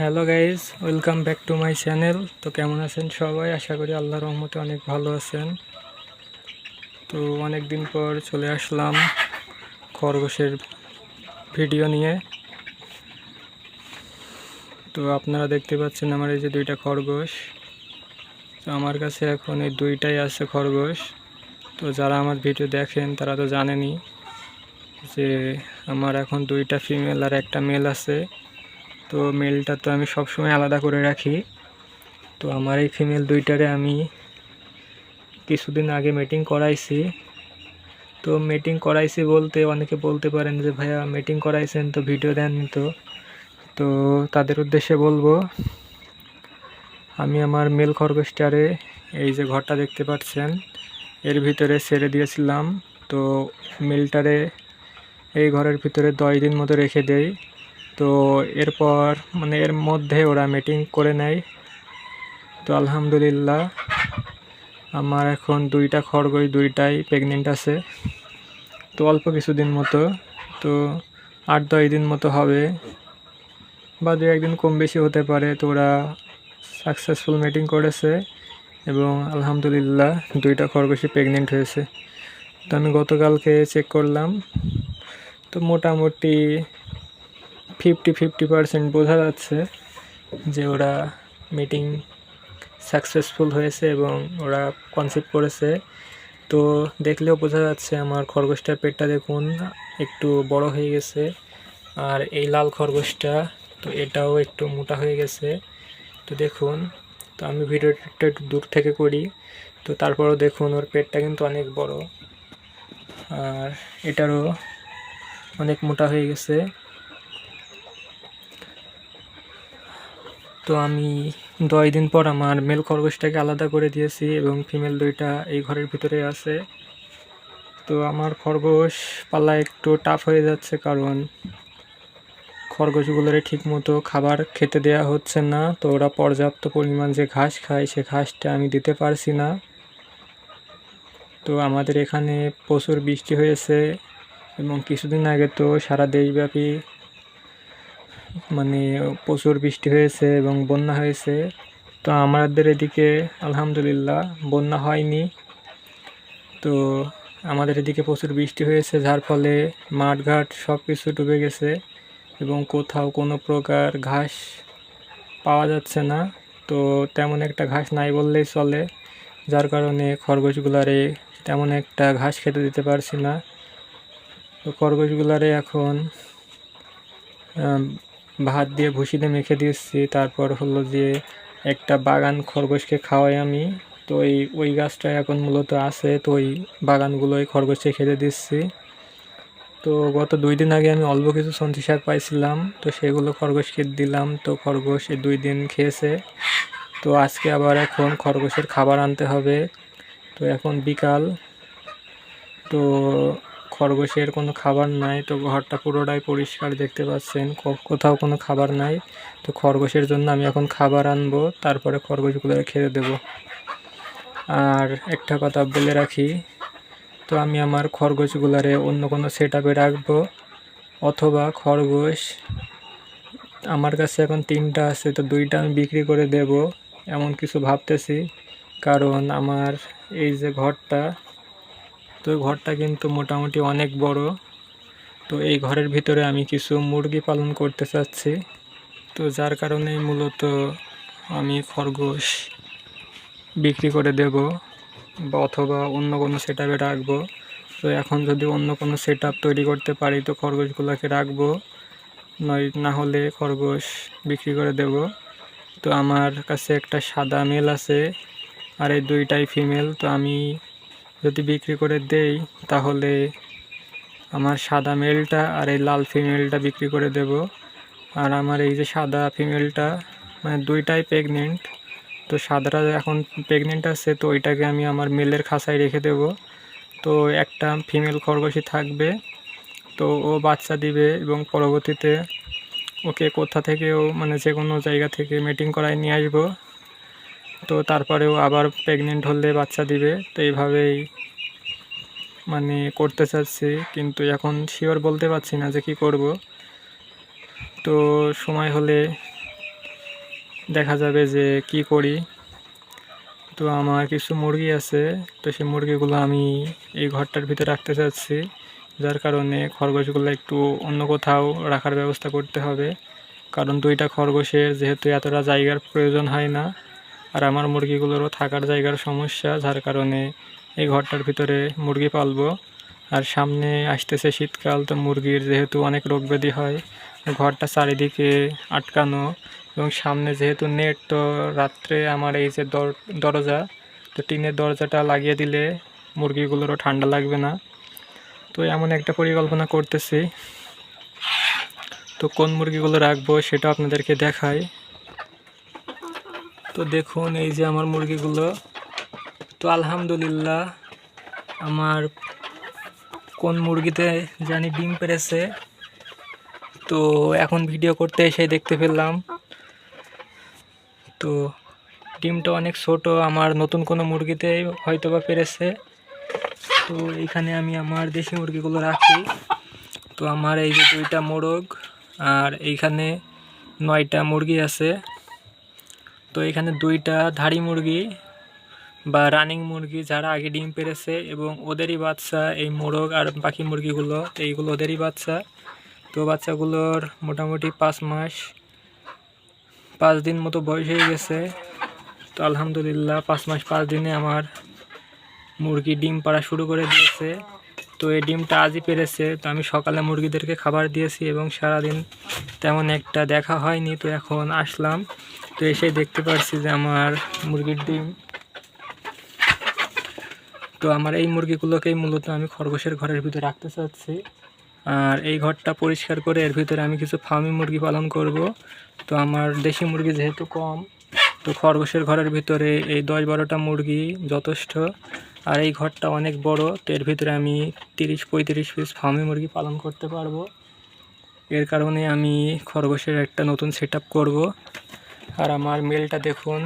Hello guys welcome back to my channel তো কেমন আছেন সবাই? আশা করি আল্লাহ রহমতে অনেক ভালো আছেন। তো অনেক দিন পর চলে আসলাম খরগোশের ভিডিও নিয়ে। তো আপনারা দেখতে পাচ্ছেন আমার এই যে দুইটা খরগোশ। তো আমার কাছে এখন এই দুইটাই আছে খরগোশ। তো যারা আমার ভিডিও দেখেন, তারা তো জানেনি যে আমার এখন দুইটা ফিমেল আর একটা মেল আছে। তো মেলটা তো আমি সবসময় আলাদা করে রাখি। তো আমার এই ফিমেল দুইটারে আমি কিছুদিন আগে মিটিং করাইছি। তো মিটিং করাইছি বলতে অনেকে বলতে পারেন যে, ভাইয়া মিটিং করাইছেন তো ভিডিও দেননি তো। তো তাদের উদ্দেশ্যে বলব, আমি আমার মেল খরগোশটারে এই যে ঘরটা দেখতে পাচ্ছেন, এর ভিতরে ছেড়ে দিয়েছিলাম। তো মেলটারে এই ঘরের ভিতরে দশ দিন মতো রেখে দেই। তো এরপর মানে এর মধ্যে ওরা মিটিং করে নেয়। তো আলহামদুলিল্লাহ, আমার এখন দুইটা খরগোশ দুইটাই প্রেগনেন্ট আছে। তো অল্প কিছুদিন মতো, তো আট দশ দিন মতো হবে। বা দু একদিন কম বেশি হতে পারে, তো ওরা সাকসেসফুল মিটিং করেছে এবং আলহামদুলিল্লাহ দুইটা খরগোশই প্রেগনেন্ট হয়েছে। তো আমি গতকালকে চেক করলাম। তো মোটামুটি ফিফটি ফিফটি পার্সেন্ট বোঝা যাচ্ছে যে ওরা মিটিং সাকসেসফুল হয়েছে এবং ওরা কনসেপ্ট করেছে। তো দেখলেও বোঝা যাচ্ছে আমার খরগোশটার পেটটা দেখুন, একটু বড় হয়ে গেছে আর এই লাল খরগোশটা, তো এটাও একটু মোটা হয়ে গেছে। তো দেখুন, তো আমি ভিডিওটা একটু দূর থেকে করি। তো তারপরও দেখুন, ওর পেটটা কিন্তু অনেক বড় আর এটারও অনেক মোটা হয়ে গেছে। তো আমি দশ দিন পর আমার মেল খরগোশটাকে আলাদা করে দিয়েছি এবং ফিমেল দুইটা এই ঘরের ভিতরে আছে। তো আমার খরগোশ পাল্লা একটু টাফ হয়ে যাচ্ছে কারণ খরগোশগুলোর ঠিক মতো খাবার খেতে দেওয়া হচ্ছে না। তো ওরা পর্যাপ্ত পরিমাণ যে ঘাস খায়, সে ঘাসটা আমি দিতে পারছি না। তো আমাদের এখানে প্রচুর বৃষ্টি হয়েছে এবং কিছুদিন আগে তো সারা দেশব্যাপী মানে প্রচুর বৃষ্টি হয়েছে এবং বন্যা হয়েছে। তো আমাদের এদিকে আলহামদুলিল্লাহ বন্যা হয়নি। তো আমাদের এদিকে প্রচুর বৃষ্টি হয়েছে, যার ফলে মাঠঘাট সব কিছু ডুবে গেছে এবং কোথাও কোনো প্রকার ঘাস পাওয়া যাচ্ছে না। তো তেমন একটা ঘাস নাই বললেই চলে, যার কারণে খরগোশগুলারে তেমন একটা ঘাস খেতে দিতে পারছি না। তো খরগোশগুলারে এখন ভাত দিয়ে ভুসিতে মেখে দিচ্ছি তারপর হলো যে একটা বাগান খরগোশকে খাওয়াই আমি। তো ওই ওই গাছটা এখন মূলত আছে, তো ওই বাগানগুলোই খরগোশকে খেতে দিচ্ছি। তো গত দুই দিন আগে আমি অল্প কিছু সন্তি শাক পাইছিলাম, তো সেগুলো খরগোশকে দিলাম। তো খরগোশ এই দুই দিন খেয়েছে। তো আজকে আবার এখন খরগোশের খাবার আনতে হবে। তো এখন বিকাল। তো খরগোশের কোনো খাবার নাই, তো ঘরটা পুরোটাই পরিষ্কার দেখতে পাচ্ছেন। কোথাও কোনো খাবার নাই, তো খরগোশের জন্য আমি এখন খাবার আনব, তারপরে খরগোশগুলো খেতে দেবো। আর একটা কথা বলে রাখি, তো আমি আমার খরগোশগুলারে অন্য কোনো সেট আপে রাখব, অথবা খরগোশ আমার কাছে এখন তিনটা আছে, তো দুইটা আমি বিক্রি করে দেব, এমন কিছু ভাবতেছি। কারণ আমার এই যে ঘরটা তো ঘরটা কিন্তু মোটামুটি অনেক বড়। তো এই ঘরের ভিতরে আমি কিছু মুরগি পালন করতে চাচ্ছি। তো যার কারণে মূলত আমি খরগোশ বিক্রি করে দেব বা অথবা অন্য কোনো সেট আপে রাখব। তো এখন যদি অন্য কোনো সেট তৈরি করতে পারি, তো খরগোশগুলোকে রাখব। নয়, না হলে খরগোশ বিক্রি করে দেব। তো আমার কাছে একটা সাদা মেল আছে, আর এই দুইটাই ফিমেল তো আমি যদি বিক্রি করে দেই, তাহলে আমার সাদা মেলটা আর এই লাল ফিমেলটা বিক্রি করে দেব। আর আমার এই যে সাদা ফিমেলটা মানে দুইটাই প্রেগনেন্ট তো সাদাটা এখন প্রেগনেন্ট আছে, তো ওইটাকে আমি আমার মেলের খাঁচায় রেখে দেব। তো একটা ফিমেল খরগোশই থাকবে, তো ও বাচ্চা দিবে এবং পরবর্তীতে ওকে কোথা থেকেও মানে যে কোনো জায়গা থেকে মিটিং করায় নিয়ে আসব। তো তারপরেও আবার প্রেগনেন্ট হলে বাচ্চা দিবে। তো এইভাবেই মানে করতে চাচ্ছি, কিন্তু এখন শিওর বলতে পারছি না যে কি করব। তো সময় হলে দেখা যাবে যে কি করি। তো আমার কিছু মুরগি আছে, তো সেই মুরগিগুলো আমি এই ঘরটার ভিতরে রাখতে চাচ্ছি। যার কারণে খরগোশগুলো একটু অন্য কোথাও রাখার ব্যবস্থা করতে হবে। কারণ দুইটা খরগোশের যেহেতু এতটা জায়গার প্রয়োজন হয় না আর আমার মুরগিগুলোরও থাকার জায়গার সমস্যা, যার কারণে এই ঘরটার ভিতরে মুরগি পালবো। আর সামনে আসতেছে শীতকাল, তো মুরগির যেহেতু অনেক রোগ ব্যাধি হয়, ঘরটা চারিদিকে আটকানো এবং সামনে যেহেতু নেট, তো রাত্রে আমার এই যে দর- দরজা, তো টিনের দরজাটা লাগিয়ে দিলে মুরগিগুলোরও ঠান্ডা লাগবে না। তো এমন একটা পরিকল্পনা করতেছি। তো কোন মুরগিগুলো রাখব সেটা আপনাদেরকে দেখাই। তো দেখুন, এই যে আমার মুরগিগুলো। তো আলহামদুলিল্লাহ, আমার কোন মুরগিতে জানি ডিম পেরেছে। তো এখন ভিডিও করতে এসে দেখতে পেলাম। তো ডিমটা অনেক ছোট, আমার নতুন কোনো মুরগিতে হয়তো বা পেরেছে। তো এখানে আমি আমার দেশি মুরগিগুলো রাখি। তো আমার এই যে দুইটা মোরগ, আর এইখানে নয়টা মুরগি আছে। তো এখানে দুইটা ধাড়ি মুরগি বা রানিং মুরগি যারা আগে ডিম পেরেছে এবং ওদেরই বাচ্চা, এই মোরগ আর বাকি মুরগিগুলো, এইগুলো ওদেরই বাচ্চা। তো বাচ্চাগুলোর মোটামুটি পাঁচ মাস, পাঁচ দিন মতো বয়স হয়ে গেছে। তো আলহামদুলিল্লাহ, পাঁচ মাস, পাঁচ দিনে আমার মুরগি ডিম পাড়া শুরু করে দিয়েছে। তো এই ডিমটা আজই পেরেছে। তো আমি সকালে মুরগিদেরকে খাবার দিয়েছি এবং সারাদিন তেমন একটা দেখা হয়নি। তো এখন আসলাম। তো এসে দেখতে পারছি যে আমার মুরগির ডিম। তো আমার এই মুরগিগুলোকেই মূলত আমি খরগোশের ঘরের ভিতরে রাখতে চাচ্ছি। আর এই ঘরটা পরিষ্কার করে এর ভিতরে আমি কিছু ফার্মি মুরগি পালন করব। তো আমার দেশি মুরগি যেহেতু কম, তো খরগোশের ঘরের ভিতরে এই দশ বারোটা মুরগি যথেষ্ট। আর এই ঘরটা অনেক বড়, তো এর ভিতরে আমি তিরিশ, পঁয়ত্রিশ পিস ফার্মি মুরগি পালন করতে পারব। এর কারণে আমি খরগোশের একটা নতুন সেট করব। আর আমার মেলটা দেখুন,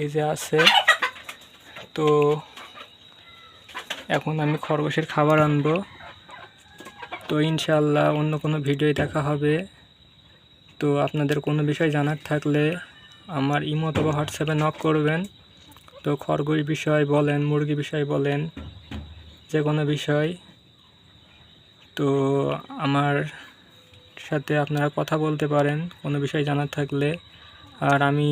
এই যে আছে। তো এখন আমি খরগোশের খাবার আনব। তো ইনশাল্লাহ অন্য কোনো ভিডিও দেখা হবে। তো আপনাদের কোনো বিষয় জানার থাকলে আমার ইমো অথবা হোয়াটসঅ্যাপে নক করবেন। তো খরগোশ বিষয় বলেন, মুরগি বিষয় বলেন, যে কোনো বিষয়। তো আমার সাথে আপনারা কথা বলতে পারেন, কোনো বিষয় জানার থাকলে। আর আমি,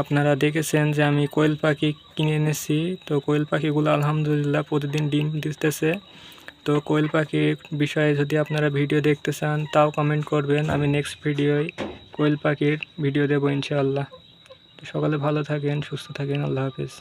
আপনারা দেখেছেন যে আমি কোয়েল পাখি কিনে এনেছি। তো কোয়েল পাখিগুলো আলহামদুলিল্লাহ প্রতিদিন ডিম দিতেছে। তো কোয়েল পাখির বিষয়ে যদি আপনারা ভিডিও দেখতে চান, তাও কমেন্ট করবেন। আমি নেক্সট ভিডিওয় কোয়েল পাখির ভিডিও দেবো ইনশাআল্লাহ। সকালে ভালো থাকেন, সুস্থ থাকেন। আল্লাহ হাফেজ।